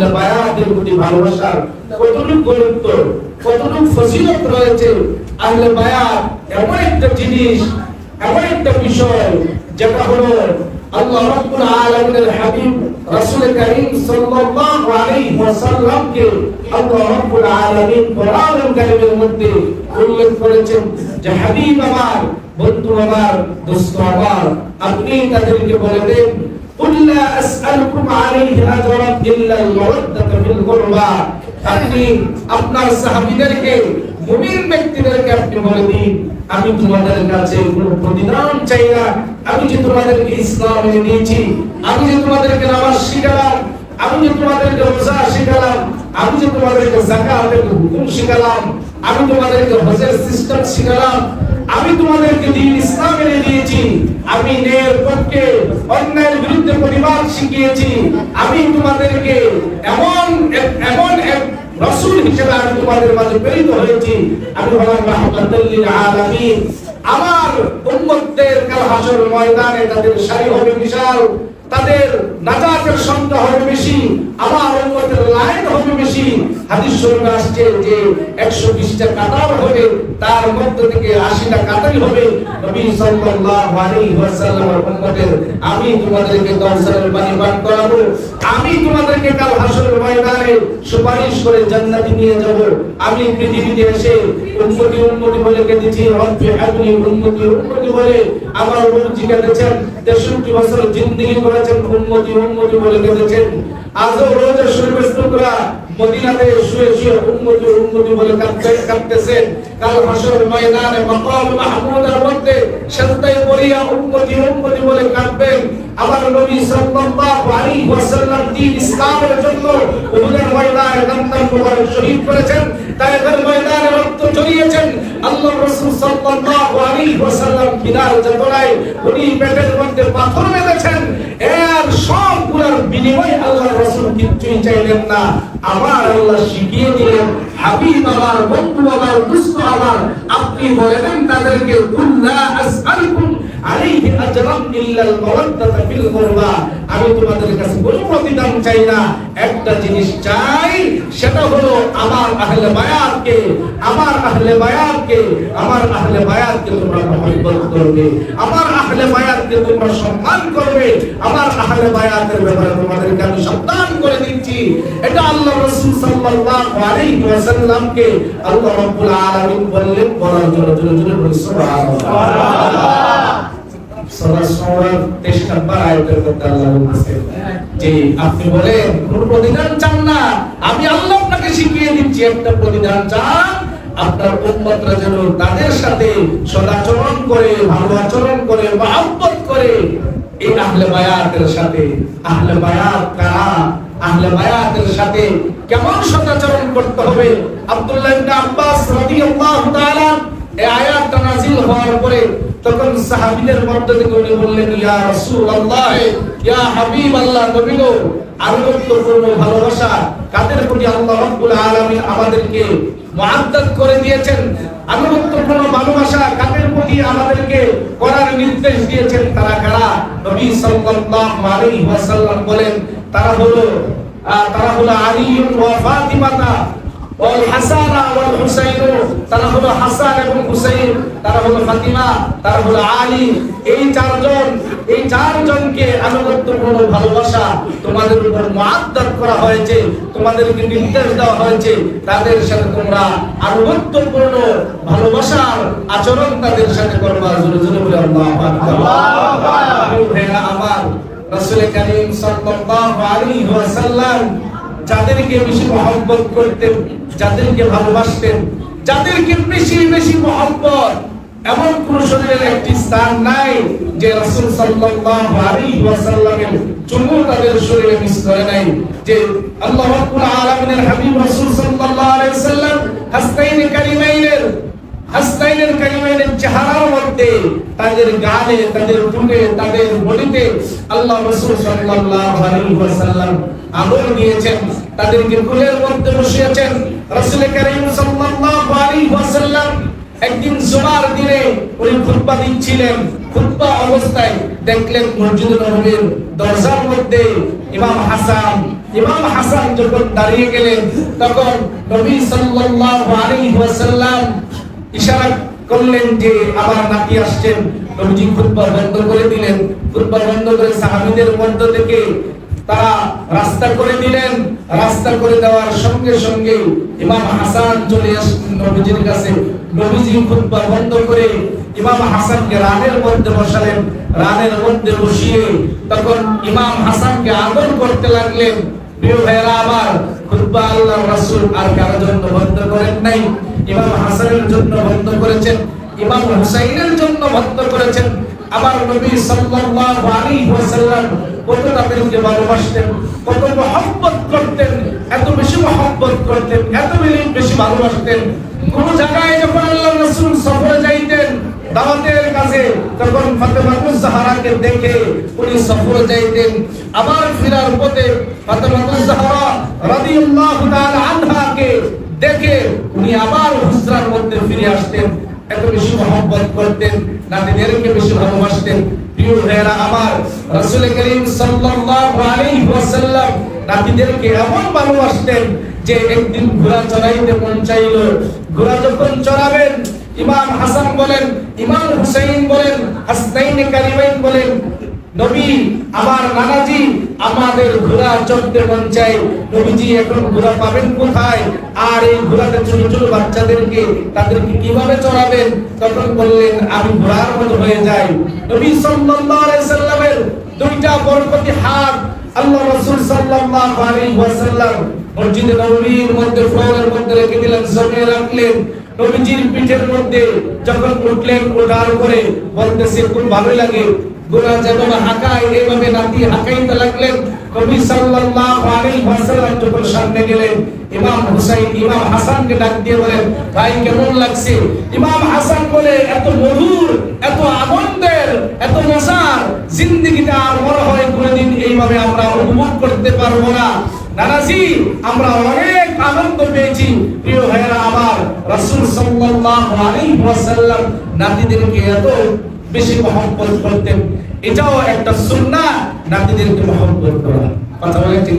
আহলে বায়াতের জিনিস, এমন একটা বিষয় যেটা হলো আল্লাহ করেছেন যে, হাবিব বন্ধু আমার, দোস্ত আমার, আপনি তাদেরকে বলে দেন কুল্লা আসআলুকুম আলাইহি আজরান ইল্লা আল-মাওয়াদ্দাতা ফিল কুরবা আপনি আপনার সাহাবীদেরকে, মুমিন ব্যক্তিদেরকে আপনি বলে দিন, আমি তোমাদের কাছে কোনো প্রতিদান চাই না। আমি যে তোমাদেরকে ইসলাম এনে দিয়েছি, আমি যে তোমাদেরকে নামাজ শিখালাম, আমি যে তোমাদেরকে রোজা শিখালাম, আমি যে তোমাদেরকে জাকাতের হুকুম শিখালাম, আমি তোমাদেরকে হজের সিস্টেম শিখালাম, আমি তোমাদেরকে দিন ইসলাম এনে দিয়েছি। আমি ন্যায়ের পক্ষে বিরুদ্ধে পরিবার শিখিয়েছি, আমি তোমাদেরকে এমন এমন এক রসুল হিসেবে আমি তোমাদের মাঝে প্রেরিত হয়েছি। আমি হলাম রাহমাতুল্লিল আলামিন। আমার উম্মতদের কাল হাসর ময়দানে তাদের সারি হবে বিশাল। তাদের নাজাতের সংখ্যা হবে বেশি আমার উম্মতের লাইন হবে বেশি। হাদিস শরীফে আসছে যে 120টা কাতার হবে, তার মধ্যে থেকে 80টা কাতারই হবে। নবী সাল্লাল্লাহু আলাইহি ওয়াসাল্লামের উম্মতের, আমি তোমাদেরকে কাউসারের পানি পান করাবো। আমি তোমাদেরকে কাল হাসরের ময়দানে সুপারিশ করে জান্নাতে নিয়ে যাব। আমি পৃথিবীতে এসে উম্মতি উম্মতি বলে কেঁদেছি, রব্বি হাবলি উম্মতি উম্মতি বলে আমার রব্বজি কেঁদেছেন 63 বছর জিন্দেগি করেছেন উম্মতি উম্মতি বলে কেঁদেছেন। আজও রোজা শরীফের টুকরা মদিনাতে শুয়ে শুয়ে উম্মতি উম্মতি বলে কাঁদতে কাঁদতেছেন। কাল হাসরের ময়দানে মাকাম মাহমুদের মধ্যে সেজদায় পড়িয়া উম্মতি উম্মতি বলে কাঁদবেন। আমার নবী সাল্লাল্লাহু আলাইহি ওয়াসাল্লাম দ্বীন ইসলামের জন্য উহুদের ময়দানে দমদম মুবারক শহীদ করেছেন। তায়েফের ময়দানে রক্ত ঝরিয়েছেন আল্লাহ রাসূল সাল্লাল্লাহু আলাইহি ওয়াসাল্লাম উনি পেটের মধ্যে পাথর মেরেছেন এর সবগুলোর বিনিময়ে আল্লাহ রসুল কিচ্ছুই চাইলেন না। আমার আল্লাহ শিখিয়ে দিলেন, হাবিব আমার, বন্ধু আমার দুস্থ আমার, আপনি বলেন তাদেরকে আসআলকুম আলাইহি ইল্লাল ফিল কুরবা। আমি তোমাদের কাছে কোনো প্রতিদান চাই না। একটা জিনিস চাই, সেটা হলো আমার আহলে বায়াতকে, আমার আহলে বায়াতকে, আমার আহলে বায়াতকে তোমরা মহব্বত করবে। আমার আহলে বায়াতকে তোমরা সম্মান করবে। আমার আহলে বায়াতের ব্যাপারে আমি করে দিচ্ছি। এটা আল্লাহ রাসূল সাল্লাল্লাহু আলাইহি ওয়াসাল্লামকে আল্লাহ রাব্বুল আলামিন বললেন বলার জন্য জোরে জোরে বলি, সুবহানাল্লাহ। সূরা সূরা 23 নম্বর আয়াতের মধ্যে আল্লাহ বলতেছে যে আপনি বলেন, কোন প্রতিদান চান না। আমি আল্লাহ আপনাকে শিখিয়ে দিচ্ছি, একটা প্রতিদান চান, আপনার উম্মতরা যেন তাদের সাথে সদাচরণ করে, ভালো আচরণ করে, মহব্বত করে। এই আহলে বায়াতের সাথে, আহলে বায়াত কারা? আহলে বায়াতের সাথে কেমন সদাচরণ করতে হবে? আব্দুল্লাহ ইবনে আব্বাস রাদিয়াল্লাহু আমাদেরকে করে দিয়েছেন? আনুগত্যপূর্ণ ভালোবাসা কাদের প্রতি আমাদেরকে করার নির্দেশ দিয়েছেন? তারা কারা? নবী সাল্লাল্লাহু আলাইহি বলেন, তারা হলো তারা হলো আলী ওয়া ফাতিমাতা তারা হলো হাসান এবং হুসাইন, তারা হলো ফাতিমা, তারা হলো আলী। এই চারজন, এই চারজনকে আনুগত্যপূর্ণ ভালোবাসা তোমাদের উপর মুআদ্দাদ করা হয়েছে, তোমাদেরকে নির্দেশ দেওয়া হয়েছে। তাদের সাথে তোমরা আনুগত্যপূর্ণ ভালোবাসার আচরণ তাদের সাথে করবা। জোরে জোরে বলে আমার রাসূল করিম সাল্লাল্লাহু আলাইহি ওয়াসাল্লাম, যাদেরকে বেশি মহব্বত করতেন যাদেরকে ভালোবাসতেন, যাদেরকে বেশি বেশি মহব্বত, এমন কোন শরীরের একটি স্থান নাই যে রাসূল সাল্লাল্লাহু আলাইহি ওয়াসাল্লামের চুমু তাদের শরীরে মিস করে নাই, যে আল্লাহ রাব্বুল আলামিনের হাবিব রাসূল সাল্লাল্লাহু আলাইহি ওয়াসাল্লাম হাসতাইন কারিমাইনের হাসনাইনের কারিমাইনের চেহারার মধ্যে তাদের গানে তাদের টুনে তাদের বডিতে আল্লাহ রাসূল সাল্লাল্লাহু আলাইহি ওয়াসাল্লাম আমল দিয়েছেন। তাদেরকে কুলের মধ্যে বসিয়েছেন। রাসূল করিম সাল্লাল্লাহু আলাইহি ওয়াসাল্লাম একদিন জুমার দিনে উনি খুতবা দিচ্ছিলেন। খুতবা অবস্থায় দেখলেন মসজিদ নববীর দরজার মধ্যে ইমাম হাসান। ইমাম হাসান যখন দাঁড়িয়ে গেলেন, তখন নবী সাল্লাল্লাহু আলাইহি ওয়াসাল্লাম ইশারা করলেন যে আবার নাকি আসছেন। নবীজি খুতবা বন্ধ করে দিলেন। খুতবা বন্ধ করে সাহাবীদের মধ্য থেকে তারা রাস্তা করে দিলেন। রাস্তা করে দেওয়ার সঙ্গে সঙ্গে ইমাম হাসান চলে আসলেন নবীজির কাছে। নবীজি খুতবা বন্ধ করে ইমাম হাসানকে রানের মধ্যে বসালেন। রানের মধ্যে বসিয়ে তখন ইমাম হাসানকে আদর করতে লাগলেন। প্রিয় ভাইরা আমার খুতবা আল্লাহর রাসূল আর কারও জন্য বন্ধ করেন নাই। ইমাম হাসানের জন্য বন্ধ করেছেন, ইমাম হুসাইনের জন্য বন্ধ করেছেন। আবার নবী সাল্লাল্লাহু আলাইহি ওয়াসাল্লাম কত তাদেরকে ভালোবাসতেন, কত মহব্বত করতেন, এত বেশি মহব্বত করতেন, এত বেশি বেশি ভালোবাসতেন। কোন জায়গায় যখন আল্লাহ রাসূল সফরে যাইতেন, দাওয়াতের কাছে তখন ফাতেমাতুজ জাহরাকে দেখে উনি সফরে যাইতেন। আবার ফিরার পথে ফাতেমাতুজ জাহরা রাদিয়াল্লাহু তাআলা আনহাকে দেখে উনি আবার হুজরার মধ্যে ফিরে আসতেন, এত বেশি মহব্বত করতেন, নাতিদেরকে বেশি ভালোবাসতেন। প্রিয় ভাইয়েরা, আমার রাসূল করিম সাল্লাল্লাহু আলাইহি ওয়াসাল্লাম নাতিদেরকে এমন ভালোবাসতেন যে একদিন ঘোড়া চড়াইতে মন চাইল। ঘোড়া যখন চড়াবেন, ইমাম হাসান বলেন, ইমাম হুসাইন বলেন, হাসনাইন কারিমাইন বলেন, নবী, আমার নানাজি আমাদের ঘোড়া চড়তে মন চাই নবীজি এখন ঘোড়া পাবেন কোথায়? আর এই ঘোড়াতে ছোট ছোট বাচ্চাদেরকে তাদেরকে কীভাবে চড়াবেন? তখন বললেন, আমি ঘোড়ার মতো হয়ে যাই। নবী সাল্লাল্লাহু আলাইহি সাল্লামের দুইটা বরকতি হাত আল্লাহ রাসূল সাল্লাল্লাহু আলাইহি ওয়াসাল্লাম মসজিদে নববীর মধ্যে ফ্লোরের মধ্যে রেখে দিলেন জমিয়ে রাখলেন। নবীজির পিঠের মধ্যে যখন উঠলেন ওঠার পরে বলতেছে, খুব ভালো লাগে। এইভাবে কোনোদিন এইভাবে আমরা উপভোগ করতে পারব না নানাজি আমরা অনেক আনন্দ পেয়েছি প্রিয় ভাইয়েরা আমার রাসূল সাল্লাল্লাহু আলাইহি ওয়াসাল্লাম নাতিদেরকে এত বেশি মহব্বত করতেন। এটাও একটা সুন্না নাতিদেরকে মহব্বত করা। কথা বলে ঠিক